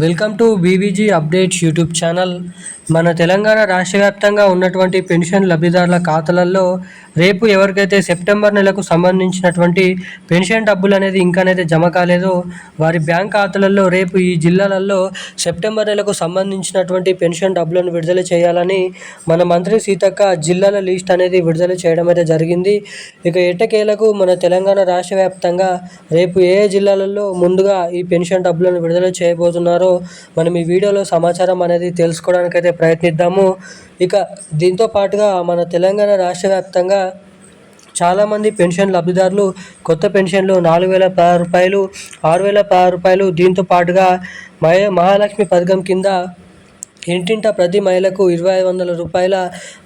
Welcome to BVG updates YouTube channel. మన తెలంగాణ రాష్ట్ర వ్యాప్తంగా ఉన్నటువంటి పెన్షన్ లబ్ధిదారుల ఖాతాలలో రేపు ఎవరికైతే సెప్టెంబర్ నెలకు సంబంధించినటువంటి పెన్షన్ డబ్బులు అనేది ఇంకానైతే జమ కాలేదో వారి బ్యాంక్ ఖాతాలలో రేపు ఈ జిల్లాలలో సెప్టెంబర్ నెలకు సంబంధించినటువంటి పెన్షన్ డబ్బులను విడుదల చేయాలని మన మంత్రి సీతక్క జిల్లాల లిస్ట్ అనేది విడుదల చేయడం అయితే జరిగింది. ఇక ఎట్టకేలకు మన తెలంగాణ రాష్ట్ర వ్యాప్తంగా రేపు ఏ జిల్లాలలో ముందుగా ఈ పెన్షన్ డబ్బులను విడుదల చేయబోతున్నారు? మనం ఈ వీడియోలో సమాచారం అనేది తెలుసుకోవడానికి అయితే ప్రయత్నిద్దాము. ఇక దీంతో పాటుగా మన తెలంగాణ రాష్ట్ర వ్యాప్తంగా చాలామంది పెన్షన్ లబ్ధిదారులు కొత్త పెన్షన్లు నాలుగు వేల పది రూపాయలు ఆరు వేల పదహారు రూపాయలు దీంతో పాటుగా మహాలక్ష్మి పథకం కింద ఇంటింటా ప్రతి మహిళకు ఇరవై ఐదు వందల రూపాయల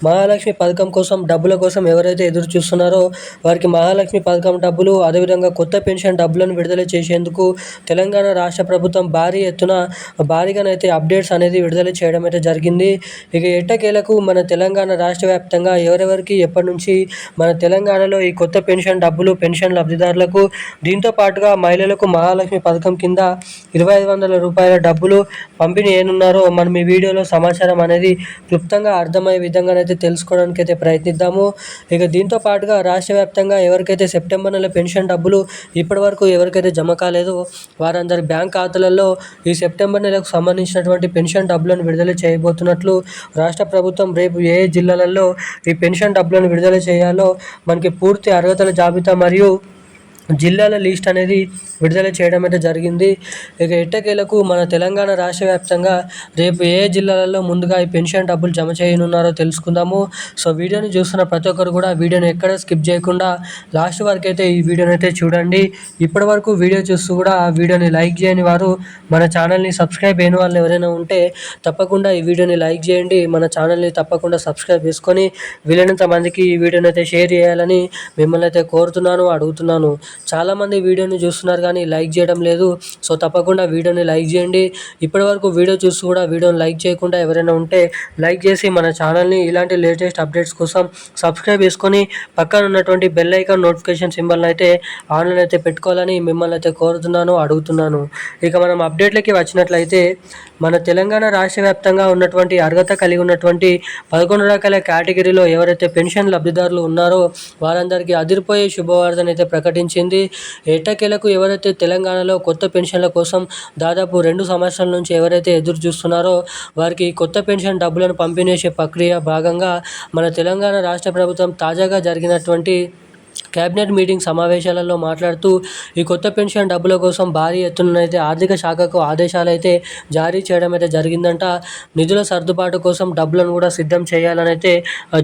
మహాలక్ష్మి పథకం కోసం డబ్బుల కోసం ఎవరైతే ఎదురు చూస్తున్నారో వారికి మహాలక్ష్మి పథకం డబ్బులు అదేవిధంగా కొత్త పెన్షన్ డబ్బులను విడుదల చేసేందుకు తెలంగాణ రాష్ట్ర ప్రభుత్వం భారీ ఎత్తున భారీగానైతే అప్డేట్స్ అనేది విడుదల చేయడం అయితే జరిగింది. ఇక ఎట్టకేలకు మన తెలంగాణ రాష్ట్ర వ్యాప్తంగా ఎవరెవరికి ఎప్పటి నుంచి మన తెలంగాణలో ఈ కొత్త పెన్షన్ డబ్బులు పెన్షన్ లబ్ధిదారులకు దీంతో పాటుగా మహిళలకు మహాలక్ష్మి పథకం కింద ఇరవై ఐదు వందల రూపాయల డబ్బులు పంపిణీ ఏనున్నారో మనం ఈ వీడియోలో సమాచారం అనేది క్లుప్తంగా అర్థమయ్యే విధంగానైతే తెలుసుకోవడానికి అయితే ప్రయత్నిద్దాము. ఇక దీంతో పాటుగా రాష్ట్ర వ్యాప్తంగా ఎవరికైతే సెప్టెంబర్ నెల పెన్షన్ డబ్బులు ఇప్పటి వరకు ఎవరికైతే జమ కాలేదో వారందరి బ్యాంక్ ఖాతాలలో ఈ సెప్టెంబర్ నెలకు సంబంధించినటువంటి పెన్షన్ డబ్బులను విడుదల చేయబోతున్నట్లు రాష్ట్ర ప్రభుత్వం రేపు ఏ జిల్లాలలో ఈ పెన్షన్ డబ్బులను విడుదల చేయాలో మనకి పూర్తి అర్హతల జాబితా మరియు జిల్లాల లిస్ట్ అనేది విడుదల చేయడం అయితే జరిగింది. ఇక ఎట్టకేలకు మన తెలంగాణ రాష్ట్ర వ్యాప్తంగా రేపు ఏ జిల్లాలలో ముందుగా ఈ పెన్షన్ డబ్బులు జమ చేయనున్నారో తెలుసుకుందాము. సో వీడియోని చూస్తున్న ప్రతి ఒక్కరు కూడా వీడియోని ఎక్కడ స్కిప్ చేయకుండా లాస్ట్ వరకు అయితే ఈ వీడియోని అయితే చూడండి. ఇప్పటి వరకు వీడియో చూస్తూ కూడా ఆ వీడియోని లైక్ చేయని వారు మన ఛానల్ని సబ్స్క్రైబ్ అయిన వాళ్ళు ఎవరైనా ఉంటే తప్పకుండా ఈ వీడియోని లైక్ చేయండి. మన ఛానల్ని తప్పకుండా సబ్స్క్రైబ్ చేసుకొని వీలైనంత మందికి ఈ వీడియోని అయితే షేర్ చేయాలని మిమ్మల్ని అయితే కోరుతున్నాను అడుగుతున్నాను. చాలామంది వీడియోని చూస్తున్నారు కానీ లైక్ చేయడం లేదు. సో తప్పకుండా వీడియోని లైక్ చేయండి. ఇప్పటివరకు వీడియో చూసి కూడా వీడియోని లైక్ చేయకుండా ఎవరైనా ఉంటే లైక్ చేసి మన ఛానల్ని ఇలాంటి లేటెస్ట్ అప్డేట్స్ కోసం సబ్స్క్రైబ్ చేసుకొని పక్కన ఉన్నటువంటి బెల్ ఐకాన్ నోటిఫికేషన్ సింబల్ని అయితే ఆన్లైన్ అయితే పెట్టుకోవాలని మిమ్మల్ని అయితే కోరుతున్నాను అడుగుతున్నాను. ఇక మనం అప్డేట్లకి వచ్చినట్లయితే మన తెలంగాణ రాష్ట్ర వ్యాప్తంగా ఉన్నటువంటి అర్హత కలిగి ఉన్నటువంటి పదకొండు రకాల కేటగిరీలో ఎవరైతే పెన్షన్ లబ్ధిదారులు ఉన్నారో వారందరికీ అదిరిపోయే శుభవార్తను అయితే ప్రకటించింది. ఎట్టకేలకు ఎవరైతే తెలంగాణలో కొత్త పెన్షన్ల కోసం దాదాపు రెండు సంవత్సరాల నుంచి ఎవరైతే ఎదురు చూస్తున్నారో వారికి కొత్త పెన్షన్ డబ్బులను పంపిణీ చేసే ప్రక్రియ భాగంగా మన తెలంగాణ రాష్ట్ర ప్రభుత్వం తాజాగా జరిగినటువంటి కేబినెట్ మీటింగ్ సమావేశాలలో మాట్లాడుతూ ఈ కొత్త పెన్షన్ డబ్బుల కోసం భారీ ఎత్తునైతే ఆర్థిక శాఖకు ఆదేశాలు అయితే జారీ చేయడం అయితే జరిగిందంట. నిధుల సర్దుబాటు కోసం డబ్బులను కూడా సిద్ధం చేయాలని అయితే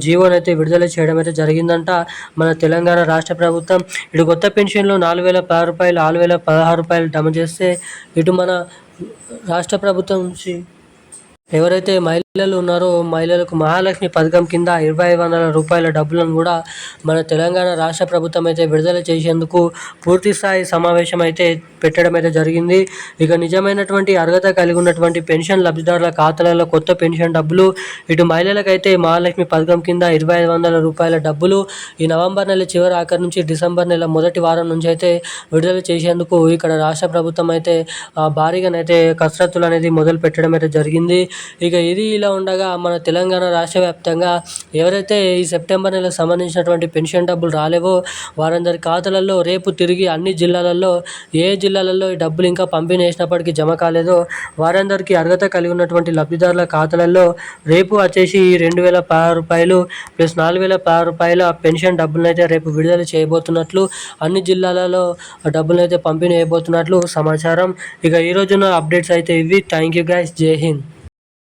జీవోని అయితే విడుదల చేయడం అయితే జరిగిందంట. మన తెలంగాణ రాష్ట్ర ప్రభుత్వం ఇటు కొత్త పెన్షన్లో నాలుగు వేల పది రూపాయలు ఆరు వేల పదహారు రూపాయలు జమ చేస్తే ఇటు మన రాష్ట్ర ప్రభుత్వం నుంచి ఎవరైతే మహిళలు ఉన్నారో మహిళలకు మహాలక్ష్మి పథకం కింద ఇరవై ఐదు వందల రూపాయల డబ్బులను కూడా మన తెలంగాణ రాష్ట్ర ప్రభుత్వం అయితే విడుదల చేసేందుకు పూర్తిస్థాయి సమావేశం అయితే పెట్టడం అయితే జరిగింది. ఇక నిజమైనటువంటి అర్హత కలిగి ఉన్నటువంటి పెన్షన్ లబ్ధిదారుల ఖాతాలలో కొత్త పెన్షన్ డబ్బులు ఇటు మహిళలకైతే మహాలక్ష్మి పథకం కింద ఇరవై ఐదు వందల రూపాయల డబ్బులు ఈ నవంబర్ నెల చివరి ఆఖరి నుంచి డిసెంబర్ నెల మొదటి వారం నుంచి అయితే విడుదల చేసేందుకు ఇక్కడ రాష్ట్ర ప్రభుత్వం అయితే భారీగానైతే కసరత్తులు అనేది మొదలు పెట్టడం అయితే జరిగింది. ఇక ఇది ఇలా ఉండగా మన తెలంగాణ రాష్ట్ర వ్యాప్తంగా ఎవరైతే ఈ సెప్టెంబర్ నెలకు సంబంధించినటువంటి పెన్షన్ డబ్బులు రాలేవో వారందరి ఖాతాలలో రేపు తిరిగి అన్ని జిల్లాలలో ఏ జిల్లాలలో ఈ డబ్బులు ఇంకా పంపిణీ చేసినప్పటికీ జమ కాలేదో వారందరికీ అర్హత కలిగి ఉన్నటువంటి లబ్ధిదారుల ఖాతాలలో రేపు వచ్చేసి రెండు వేల పది రూపాయలు ప్లస్ నాలుగు వేల పది రూపాయల పెన్షన్ డబ్బులను అయితే రేపు విడుదల చేయబోతున్నట్లు అన్ని జిల్లాలలో డబ్బులను అయితే పంపిణీ చేయబోతున్నట్లు సమాచారం. ఇక ఈ రోజున అప్డేట్స్ అయితే ఇవి. థ్యాంక్ యూ గైస్ జై హింద్.